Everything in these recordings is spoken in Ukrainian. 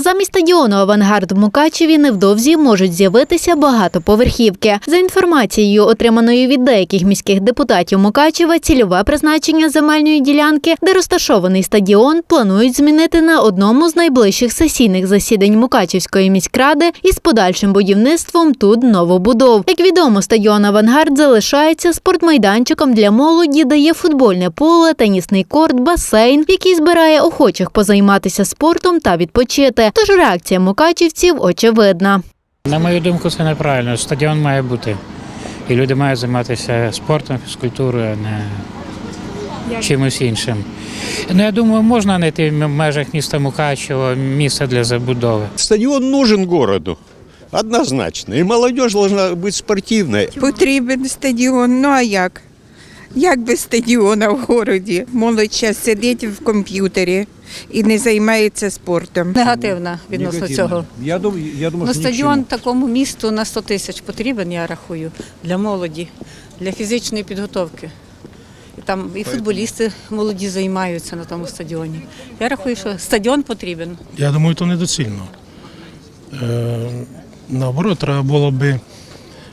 Замість стадіону Авангард в Мукачеві невдовзі можуть з'явитися багатоповерхівки. За інформацією, отриманою від деяких міських депутатів Мукачева, цільове призначення земельної ділянки, де розташований стадіон, планують змінити на одному з найближчих сесійних засідань Мукачевської міськради із подальшим будівництвом тут новобудов. Як відомо, стадіон Авангард залишається спортмайданчиком для молоді, де є футбольне поле, тенісний корт, басейн, який збирає охочих позайматися спортом та відпочити. Тож реакція мукачівців очевидна. На мою думку, це неправильно. Стадіон має бути. І люди мають займатися спортом, фізкультурою, а не чимось іншим. Ну, я думаю, можна знайти в межах міста Мукачево місце для забудови. Стадион нужен городу. Однозначно. И молодежь должна быть спортивной. Потрібен стадіон. Ну а як? Як без стадіона в городі? Молодь зараз сидить в комп'ютері і не займається спортом. Негативна відносно цього. Я думаю, я думаю, Ну, що стадіон нічому. такому місту на 100 тисяч потрібен, я рахую, для молоді, для фізичної підготовки. І там і футболісти молоді займаються на тому стадіоні. Я рахую, що стадіон потрібен. Я думаю, то недоцільно. Е, наоборот, треба було би,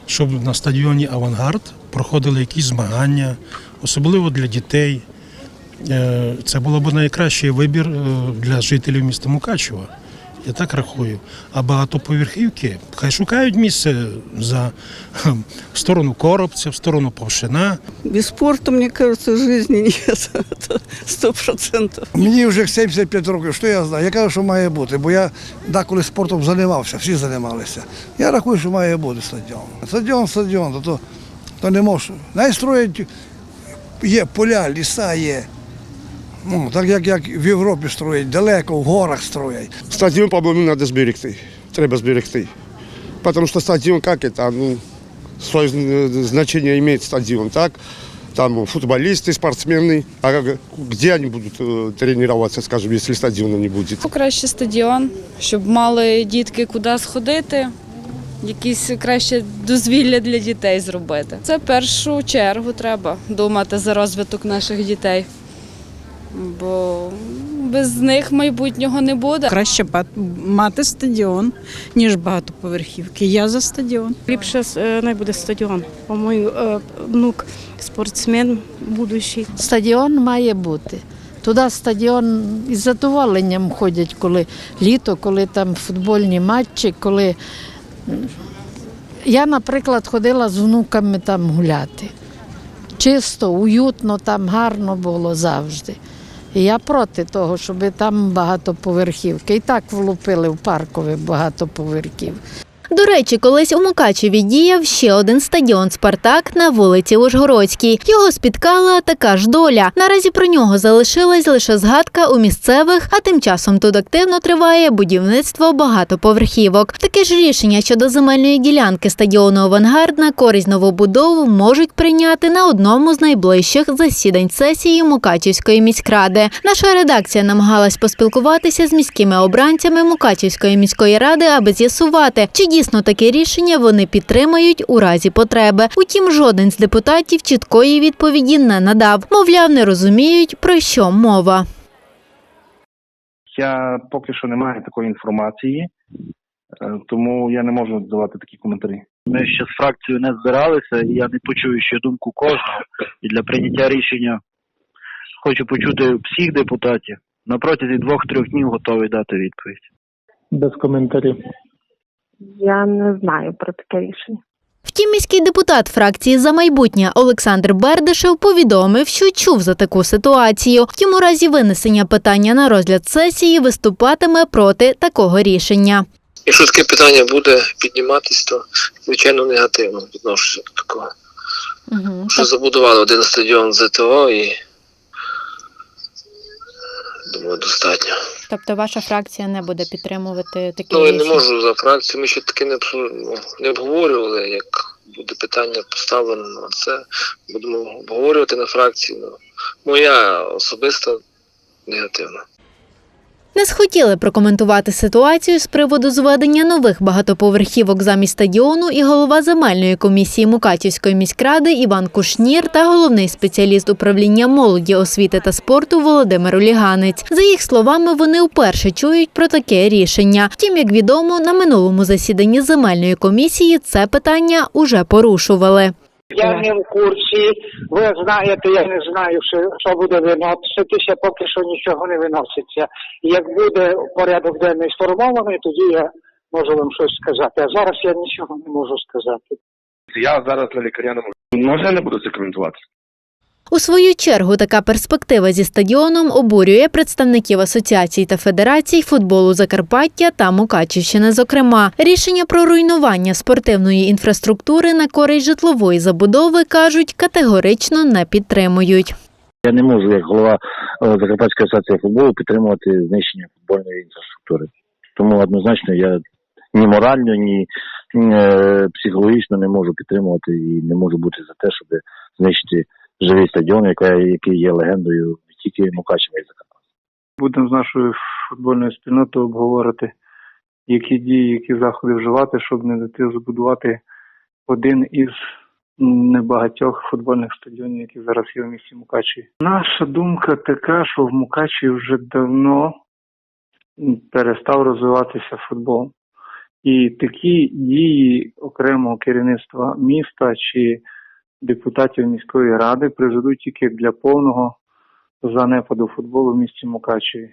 щоб на стадіоні Авангард проходили якісь змагання, особливо для дітей. Е, це було б найкращий вибір е, для жителів міста Мукачева. Я так рахую. А багатоповерхівки хай шукають місце за в сторону Коробця, в сторону Повшина. Без спорта, мне кажется, жизни нет. Это сто процентов. Мені вже 75 років, що я знаю? Я кажу, що має бути, бо я деколи спортом займався, всі займалися. Я рахую, що має бути стадіон. Стадіон, стадіон, то, то, то не можу. Най строять, є поля, ліса є. Ну, так як, як в Європі строять, далеко, в горах строять. Стадіон, по-моєму, треба зберегти. Треба зберегти. Потому что стадион, как это, ну, свое э, значение имеет стадион, так? Там футболисты, спортсмены, а как- где они будут э, тренироваться, скажем, если стадиона не будет? Краще стадіон, щоб мали дітки куди сходити, якісь краще дозвілля для дітей зробити. Це в першу чергу треба думати за розвиток наших дітей, бо без них майбутнього не буде. Краще мати стадіон, ніж багатоповерхівки. Я за стадіон. Ліпше не буде стадіон. По-моєму, внук спортсмен будущий. Стадіон має бути. Туди стадіон із задоволенням ходять, коли літо, коли там футбольні матчі, коли. Я, наприклад, ходила з внуками там гуляти. Чисто, уютно, там гарно було завжди. І я проти того, щоб там багатоповерхівки. І так влупили в паркові багатоповерхів. До речі, колись у Мукачеві діяв ще один стадіон Спартак на вулиці Ужгородській. Його спіткала така ж доля. Наразі про нього залишилась лише згадка у місцевих, а тим часом тут активно триває будівництво багатоповерхівок. Таке ж рішення щодо земельної ділянки стадіону Авангард на користь новобудову можуть прийняти на одному з найближчих засідань сесії Мукачівської міськради. Наша редакція намагалась поспілкуватися з міськими обранцями Мукачівської міської ради, аби з'ясувати, чи дійсно таке рішення вони підтримають у разі потреби. Утім, жоден з депутатів чіткої відповіді не надав. Мовляв, не розуміють про що мова. Я поки що не маю такої інформації, е, тому я не можу давати такі коментарі. Ми ще з фракцією не збиралися, і я не почую ще думку кожного. І для прийняття рішення хочу почути всіх депутатів. На протязі двох-трьох днів готовий дати відповідь. Без коментарів. Я не знаю про таке рішення. Втім, міський депутат фракції за майбутнє Олександр Бердишев повідомив, що чув за таку ситуацію. Втім, у разі винесення питання на розгляд сесії виступатиме проти такого рішення. Якщо таке питання буде підніматись, то звичайно негативно відношуся до такого. Угу. Що забудували один стадіон ЗТО і думаю, достатньо. Тобто ваша фракція не буде підтримувати такі Ну, я не можу за фракцію. Ми ще таки не, ну, не обговорювали. Як буде питання поставлено на це, будемо обговорювати на фракції. Ну, моя особиста негативна. Не схотіли прокоментувати ситуацію з приводу зведення нових багатоповерхівок замість стадіону і голова земельної комісії Мукачівської міськради Іван Кушнір та головний спеціаліст управління молоді, освіти та спорту Володимир Оліганець. За їх словами, вони вперше чують про таке рішення. Втім, як відомо, на минулому засіданні земельної комісії це питання уже порушували. Я не в курсі. Ви знаєте, я не знаю, що, що буде виноситися, поки що нічого не виноситься. Як буде порядок денний сформований, тоді я можу вам щось сказати. А зараз я нічого не можу сказати. Я зараз на лікаря не можу. може я не буду це коментувати? У свою чергу така перспектива зі стадіоном обурює представників асоціацій та федерацій футболу Закарпаття та Мукачівщини. Зокрема, рішення про руйнування спортивної інфраструктури на користь житлової забудови кажуть категорично не підтримують. Я не можу, як голова е, Закарпатської асоціації футболу, підтримувати знищення футбольної інфраструктури. Тому однозначно я ні морально, ні е, психологічно не можу підтримувати і не можу бути за те, щоб знищити живий стадіон, який, є легендою тільки Мукачева і Закарпаття. Будемо з нашою футбольною спільнотою обговорити, які дії, які заходи вживати, щоб не дати збудувати один із небагатьох футбольних стадіонів, які зараз є в місті Мукачеві. Наша думка така, що в Мукачеві вже давно перестав розвиватися футбол. І такі дії окремого керівництва міста чи депутатів міської ради призведуть тільки для повного занепаду футболу в місті Мукачеві.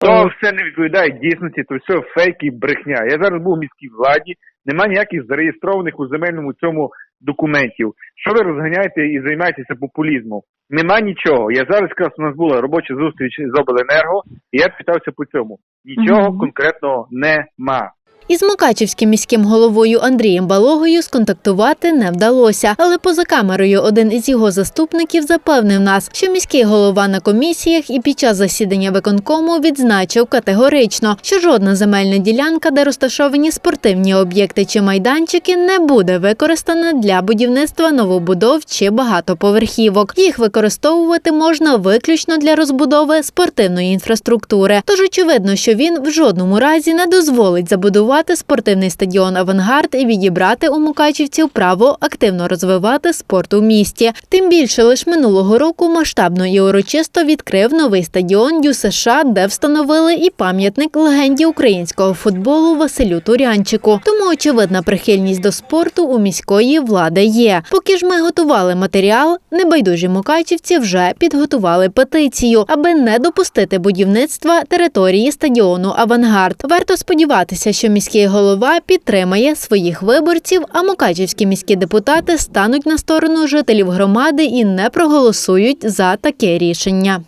То все не відповідає дійсності, то все фейк і брехня. Я зараз був у міській владі, нема ніяких зареєстрованих у земельному цьому документів. Що ви розганяєте і займаєтеся популізмом? Нема нічого. Я зараз якраз у нас була робоча зустріч з обленерго, і я питався по цьому. Нічого Мгм. конкретного нема. Із Мукачівським міським головою Андрієм Балогою сконтактувати не вдалося, але поза камерою один із його заступників запевнив нас, що міський голова на комісіях і під час засідання виконкому відзначив категорично, що жодна земельна ділянка, де розташовані спортивні об'єкти чи майданчики, не буде використана для будівництва новобудов чи багатоповерхівок. Їх використовувати можна виключно для розбудови спортивної інфраструктури. Тож очевидно, що він в жодному разі не дозволить забудувати спортивний стадіон Авангард і відібрати у мукачівців право активно розвивати спорт у місті. Тим більше лише минулого року масштабно і урочисто відкрив новий стадіон ДЮСШ, де встановили і пам'ятник легенді українського футболу Василю Турянчику. Тому очевидна прихильність до спорту у міської влади є. Поки ж ми готували матеріал, небайдужі мукачівці вже підготували петицію, аби не допустити будівництва території стадіону Авангард. Варто сподіватися, що міський голова підтримає своїх виборців, а мукачівські міські депутати стануть на сторону жителів громади і не проголосують за таке рішення.